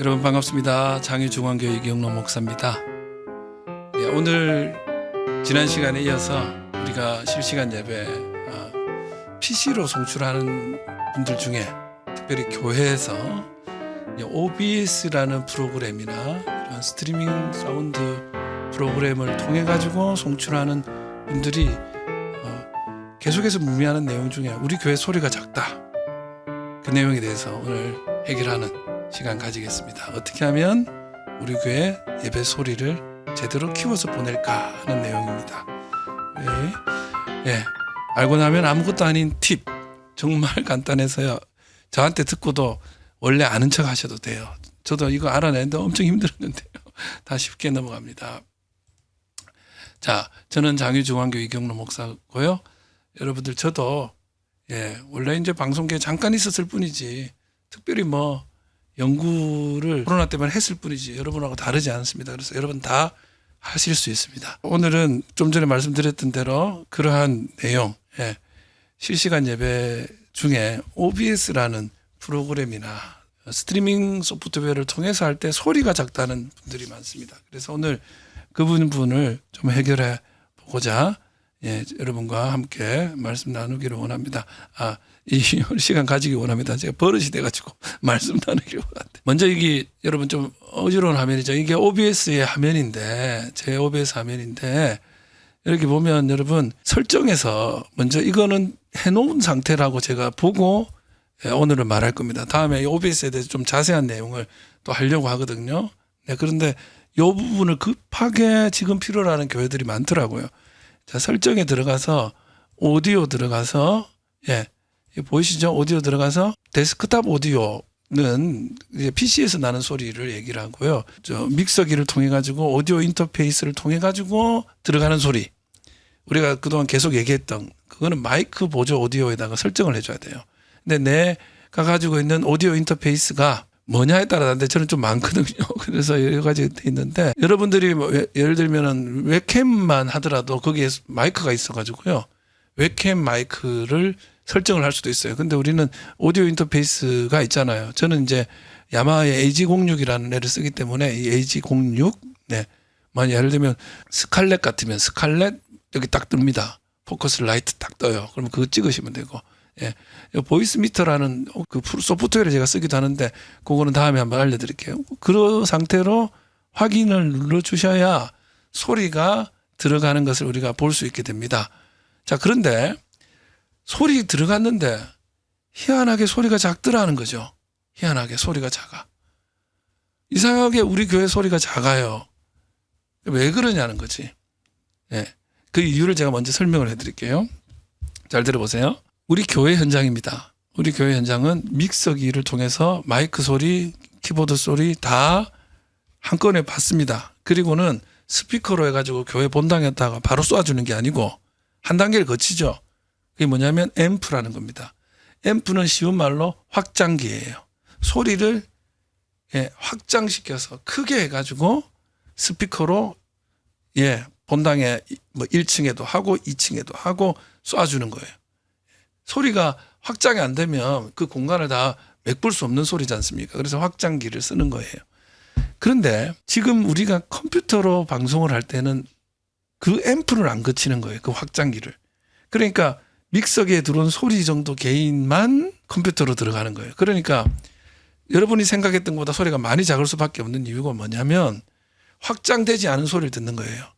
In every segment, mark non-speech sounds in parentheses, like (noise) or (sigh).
여러분 반갑습니다. 장유중앙교회 이경로 목사입니다. 예, 오늘 지난 시간에 이어서 우리가 실시간 예배 PC로 송출하는 분들 중에 특별히 교회에서 OBS라는 프로그램이나 이런 스트리밍 사운드 프로그램을 통해 가지고 송출하는 분들이 어, 계속해서 문의하는 내용 중에 우리 교회 소리가 작다. 그 내용에 대해서 오늘 해결하는 시간 가지겠습니다. 어떻게 하면 우리 교회 예배 소리를 제대로 키워서 보낼까 하는 내용입니다. 예, 예. 알고 나면 아무것도 아닌 팁 정말 (laughs) 간단해서요. 저한테 듣고도 원래 아는 척 하셔도 돼요. 저도 이거 알아내는데 엄청 힘들었는데요. (laughs) 다 쉽게 넘어갑니다. 자, 저는 장유중앙교 이경로 목사고요. 여러분들 저도 예, 원래 이제 방송계에 잠깐 있었을 뿐이지 특별히 뭐 연구를 코로나 때문에 했을 뿐이지 여러분하고 다르지 않습니다. 그래서 여러분 다 하실 수 있습니다. 오늘은 좀 전에 말씀드렸던 대로 그러한 내용, 예, 실시간 예배 중에 OBS라는 프로그램이나 스트리밍 소프트웨어를 통해서 할 때 소리가 작다는 분들이 많습니다. 그래서 오늘 그 부분을 좀 해결해 보고자 예, 여러분과 함께 말씀 나누기를 원합니다. 아, 이 (laughs) 시간 가지기 원합니다. 제가 버릇이 돼가지고 (laughs) 말씀 나누기를 원합니다. 먼저 이게 여러분 좀 어지러운 화면이죠. 이게 OBS의 화면인데, 제 OBS 화면인데, 이렇게 보면 여러분 설정에서 먼저 이거는 해놓은 상태라고 제가 보고 예, 오늘은 말할 겁니다. 다음에 이 OBS에 대해서 좀 자세한 내용을 또 하려고 하거든요. 네, 그런데 이 부분을 급하게 지금 필요로 하는 교회들이 많더라고요. 자, 설정에 들어가서 오디오 들어가서 예. 보이시죠? 오디오 들어가서 데스크탑 오디오는 이제 PC에서 나는 소리를 얘기를 하고요. 저 믹서기를 통해 가지고 오디오 인터페이스를 통해 가지고 들어가는 소리. 우리가 그동안 계속 얘기했던 그거는 마이크 보조 오디오에다가 설정을 해줘야 돼요. 근데 내가 가지고 있는 오디오 인터페이스가 뭐냐에 따라 다른데 저는 좀 많거든요. (laughs) 그래서 여러 가지 돼 있는데 여러분들이 뭐 예- 예를 들면은 웹캠만 하더라도 거기에 마이크가 있어가지고요. 웹캠 마이크를 설정을 할 수도 있어요. 근데 우리는 오디오 인터페이스가 있잖아요. 저는 이제 야마하의 AG06이라는 애를 쓰기 때문에 이 AG06 네. 만 예를 들면 스칼렛 같으면 스칼렛 여기 딱 뜹니다. 포커스 라이트 딱 떠요. 그러면 그거 찍으시면 되고. 예. 이 보이스 미터라는 그 소프트웨어를 제가 쓰기도 하는데 그거는 다음에 한번 알려드릴게요. 그런 상태로 확인을 눌러 주셔야 소리가 들어가는 것을 우리가 볼 수 있게 됩니다. 자, 그런데 소리 들어갔는데 희한하게 소리가 작더라는 거죠. 희한하게 소리가 작아. 이상하게 우리 교회 소리가 작아요. 왜 그러냐는 거지. 예. 그 이유를 제가 먼저 설명을 해 드릴게요. 잘 들어보세요. 우리 교회 현장입니다. 우리 교회 현장은 믹서기를 통해서 마이크 소리, 키보드 소리 다 한꺼번에 받습니다. 그리고는 스피커로 해가지고 교회 본당에다가 바로 쏴주는 게 아니고 한 단계를 거치죠. 그게 뭐냐면 앰프라는 겁니다. 앰프는 쉬운 말로 확장기예요. 소리를 예, 확장시켜서 크게 해가지고 스피커로 예, 본당에 뭐 1층에도 하고 2층에도 하고 쏴주는 거예요. 소리가 확장이 안 되면 그 공간을 다 메꿀 수 없는 소리지 않습니까? 그래서 확장기를 쓰는 거예요. 그런데 지금 우리가 컴퓨터로 방송을 할 때는 그 앰프를 안 거치는 거예요. 그 확장기를. 그러니까 믹서기에 들어온 소리 정도 개인만 컴퓨터로 들어가는 거예요. 그러니까 여러분이 생각했던 것보다 소리가 많이 작을 수밖에 없는 이유가 뭐냐면 확장되지 않은 소리를 듣는 거예요.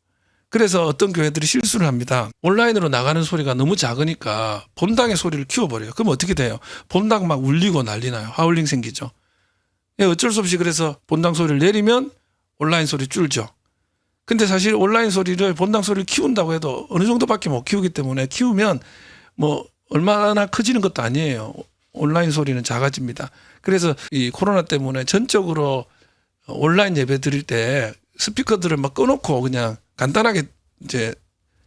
그래서 어떤 교회들이 실수를 합니다. 온라인으로 나가는 소리가 너무 작으니까 본당의 소리를 키워버려요. 그럼 어떻게 돼요? 본당 막 울리고 난리 나요. 하울링 생기죠. 예, 어쩔 수 없이 그래서 본당 소리를 내리면 온라인 소리 줄죠. 근데 사실 온라인 소리를 본당 소리를 키운다고 해도 어느 정도밖에 못 키우기 때문에 키우면 뭐 얼마나 커지는 것도 아니에요. 온라인 소리는 작아집니다. 그래서 이 코로나 때문에 전적으로 온라인 예배 드릴 때 스피커들을 막 꺼놓고 그냥 간단하게 이제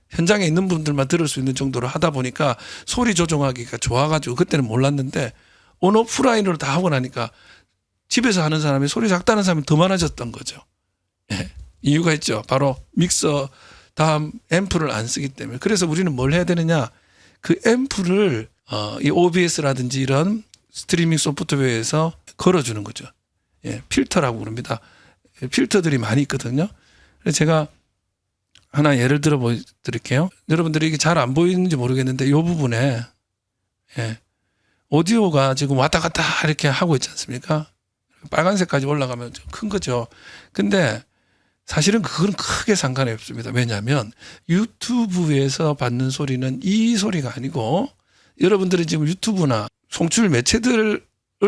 현장에 있는 분들만 들을 수 있는 정도로 하다 보니까 소리 조정하기가 좋아가지고 그때는 몰랐는데 온 오프라인으로 다 하고 나니까 집에서 하는 사람이 소리 작다는 사람이 더 많아졌던 거죠. 예. 이유가 있죠. 바로 믹서 다음 앰프를 안 쓰기 때문에. 그래서 우리는 뭘 해야 되느냐? 그 앰프를 어, 이 OBS라든지 이런 스트리밍 소프트웨어에서 걸어주는 거죠. 예, 필터라고 그럽니다. 예, 필터들이 많이 있거든요. 그래서 제가 하나 예를 들어 보여드릴게요. 여러분들이 이게 잘 안 보이는지 모르겠는데 이 부분에 예, 오디오가 지금 왔다 갔다 이렇게 하고 있지 않습니까? 빨간색까지 올라가면 좀 큰 거죠. 근데 사실은 그건 크게 상관이 없습니다. 왜냐하면 유튜브에서 받는 소리는 이 소리가 아니고 여러분들이 지금 유튜브나 송출 매체들을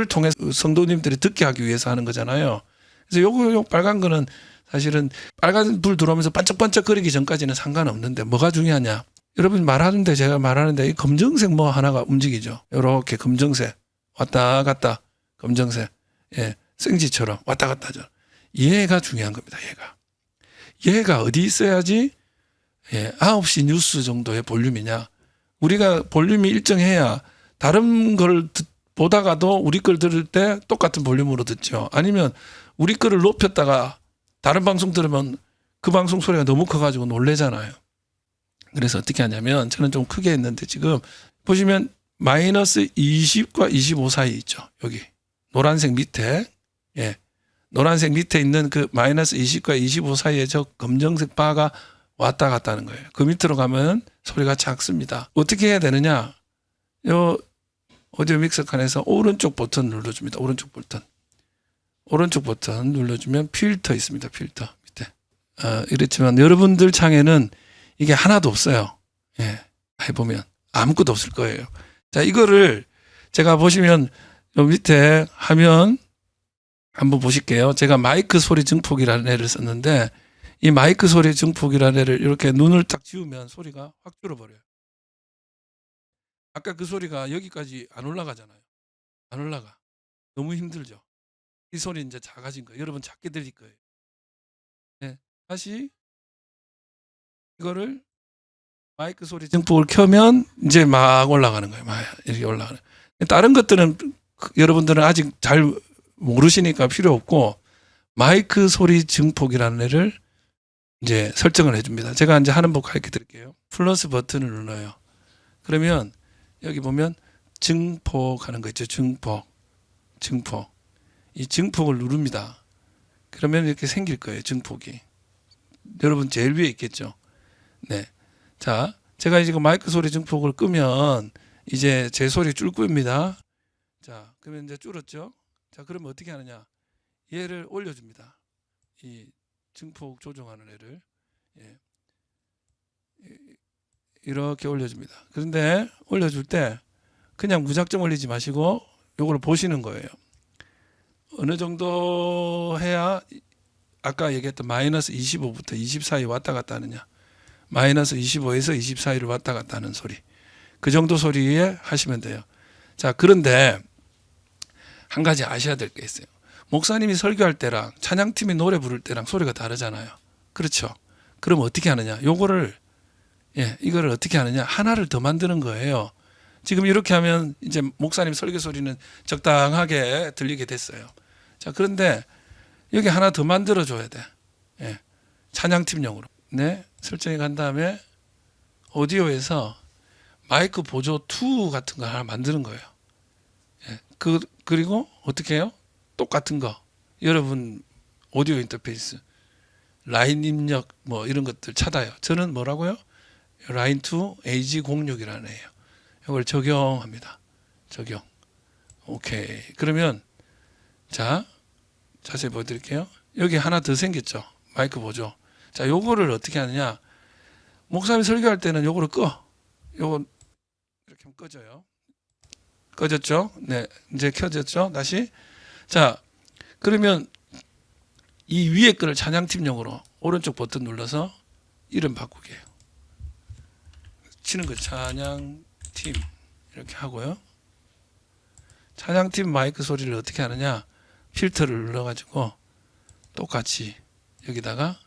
통해 성도님들이 듣게 하기 위해서 하는 거잖아요. 그래서 요거 요 빨간 거는 사실은 빨간 불 들어오면서 반짝반짝 거리기 전까지는 상관없는데 뭐가 중요하냐? 여러분 말하는데 제가 말하는데 이 검정색 뭐 하나가 움직이죠. 요렇게 검정색 왔다 갔다 검정색 예 생지처럼 왔다 갔다 하죠. 얘가 중요한 겁니다. 얘가 얘가 어디 있어야지 예 9시 뉴스 정도의 볼륨이냐 우리가 볼륨이 일정해야 다른 걸 듣- 보다가도 우리 걸 들을 때 똑같은 볼륨으로 듣죠. 아니면 우리 거를 높였다가 다른 방송 들으면 그 방송 소리가 너무 커가지고 놀래잖아요. 그래서 어떻게 하냐면 저는 좀 크게 했는데 지금 보시면 마이너스 20과 25 사이 있죠. 여기 노란색 밑에 예 노란색 밑에 있는 그 마이너스 20과 25 사이에 저 검정색 바가 왔다 갔다 하는 거예요. 그 밑으로 가면 소리가 작습니다. 어떻게 해야 되느냐? 요 오디오 믹서 칸에서 오른쪽 버튼 눌러줍니다. 오른쪽 버튼. 오른쪽 버튼 눌러주면 필터 있습니다. 필터 밑에. 어, 이렇지만 여러분들 창에는 이게 하나도 없어요. 예, 해보면 아무것도 없을 거예요. 자, 이거를 제가 보시면 요 밑에 화면 한번 보실게요. 제가 마이크 소리 증폭이라는 애를 썼는데 이 마이크 소리 증폭이라는 애를 이렇게 눈을 딱 지우면 소리가 확 줄어버려요. 아까 그 소리가 여기까지 안 올라가잖아요. 안 올라가. 너무 힘들죠. 이 소리 이제 작아진 거예요. 여러분 작게 들릴 거예요. 네. 다시 이거를 마이크 소리 증폭을 켜면 이제 막 올라가는 거예요. 막 이렇게 올라가는. 다른 것들은 그- 여러분들은 아직 잘 모르시니까 필요 없고 마이크 소리 증폭이라는 애를 이제 설정을 해줍니다. 제가 이제 하는 법 가르쳐 드릴게요. 플러스 버튼을 눌러요. 그러면 여기 보면 증폭 하는 거 있죠. 증폭. 증폭. 이 증폭을 누릅니다. 그러면 이렇게 생길 거예요. 증폭이. 여러분 제일 위에 있겠죠. 네. 자, 제가 지금 마이크 소리 증폭을 끄면 이제 제 소리 줄 겁니다. 자, 그러면 이제 줄었죠. 자, 그러면 어떻게 하느냐? 얘를 올려줍니다. 이 증폭 조정하는 애를 예. 이- 이렇게 올려줍니다. 그런데 올려줄 때 그냥 무작정 올리지 마시고 요거를 보시는 거예요. 어느 정도 해야 아까 얘기했던 마이너스 25부터 20 사이 왔다 갔다 하느냐. 마이너스 25에서 20 사이를 왔다 갔다 하는 소리. 그 정도 소리에 하시면 돼요. 자, 그런데 한 가지 아셔야 될 게 있어요. 목사님이 설교할 때랑 찬양팀이 노래 부를 때랑 소리가 다르잖아요. 그렇죠? 그럼 어떻게 하느냐? 요거를 예, 이거를 어떻게 하느냐? 하나를 더 만드는 거예요. 지금 이렇게 하면 이제 목사님 설교 소리는 적당하게 들리게 됐어요. 자, 그런데 여기 하나 더 만들어 줘야 돼. 예. 찬양팀용으로. 네. 설정에 간 다음에 오디오에서 마이크 보조 2 같은 거 하나 만드는 거예요. 예. 그 그리고 어떻게 해요? 똑같은 거. 여러분 오디오 인터페이스 라인 입력 뭐 이런 것들 찾아요. 저는 뭐라고요? 라인 2 AG06이라는 애예요. 이걸 적용합니다. 적용. 오케이. 그러면 자 자세히 보여드릴게요. 여기 하나 더 생겼죠. 마이크 보죠. 자, 요거를 어떻게 하느냐? 목사님 설교할 때는 요거를 꺼. 요거 이렇게 하면 꺼져요. 꺼졌죠? 네, 이제 켜졌죠? 다시. 자, 그러면 이 위에 거를 찬양팀용으로 오른쪽 버튼 눌러서 이름 바꾸게 해요. 치는 거 찬양팀 이렇게 하고요. 찬양팀 마이크 소리를 어떻게 하느냐? 필터를 눌러가지고 똑같이 여기다가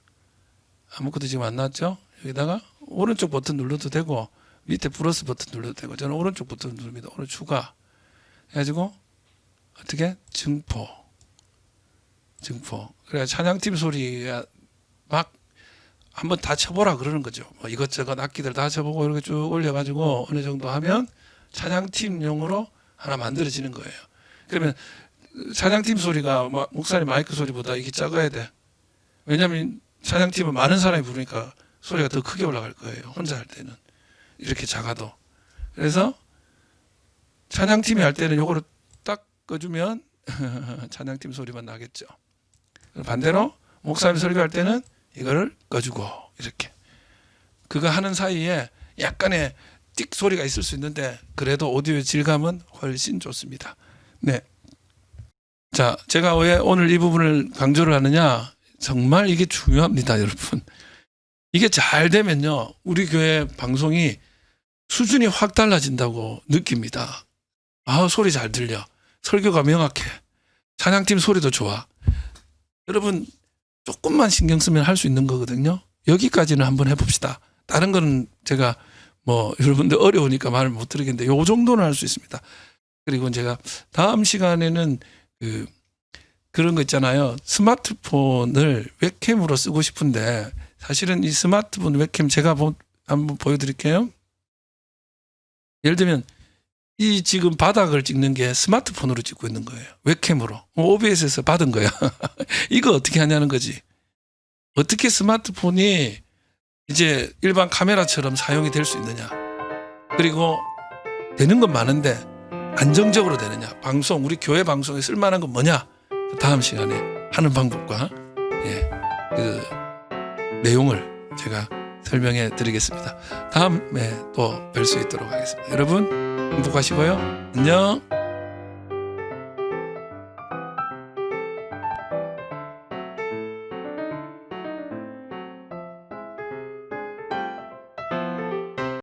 아무것도 지금 안 나왔죠? 여기다가 오른쪽 버튼 눌러도 되고 밑에 플러스 버튼 눌러도 되고 저는 오른쪽 버튼 누릅니다. 오른 추가 해가지고 어떻게 증포 증포 그래 찬양팀 소리가 막 한번 다 쳐보라 그러는 거죠. 뭐 이것저것 악기들 다 쳐보고 이렇게 쭉 올려가지고 어느 정도 하면 찬양팀용으로 하나 만들어지는 거예요. 그러면 찬양팀 소리가 마- 목사님 마이크 소리보다 이게 작아야 돼. 왜냐하면 찬양팀은 많은 사람이 부르니까 소리가 더 크게 올라갈 거예요. 혼자 할 때는 이렇게 작아도. 그래서 찬양팀이 할 때는 요거를 딱 꺼주면 (laughs) 찬양팀 소리만 나겠죠. 반대로 목사님 설교할 때는 이거를 꺼주고 이렇게 그거 하는 사이에 약간의 띡 소리가 있을 수 있는데 그래도 오디오 질감은 훨씬 좋습니다. 네. 자, 제가 왜 오늘 이 부분을 강조를 하느냐? 정말 이게 중요합니다, 여러분. 이게 잘 되면요, 우리 교회 방송이 수준이 확 달라진다고 느낍니다. 아, 소리 잘 들려. 설교가 명확해. 찬양팀 소리도 좋아. 여러분, 조금만 신경 쓰면 할 수 있는 거거든요. 여기까지는 한번 해봅시다. 다른 거는 제가 뭐 여러분들 어려우니까 말을 못 드리겠는데 요 정도는 할 수 있습니다. 그리고 제가 다음 시간에는 그 그런 거 있잖아요. 스마트폰을 웹캠으로 쓰고 싶은데 사실은 이 스마트폰 웹캠 제가 보, 한번 보여드릴게요. 예를 들면 이 지금 바닥을 찍는 게 스마트폰으로 찍고 있는 거예요. 웹캠으로. OBS에서 받은 거야. (laughs) 이거 어떻게 하냐는 거지. 어떻게 스마트폰이 이제 일반 카메라처럼 사용이 될 수 있느냐. 그리고 되는 건 많은데 안정적으로 되느냐. 방송, 우리 교회 방송에 쓸만한 건 뭐냐. 다음 시간에 하는 방법과 예, 그 내용을 제가 설명해 드리겠습니다. 다음에 또 뵐 수 있도록 하겠습니다. 여러분 행복하시고요. 안녕.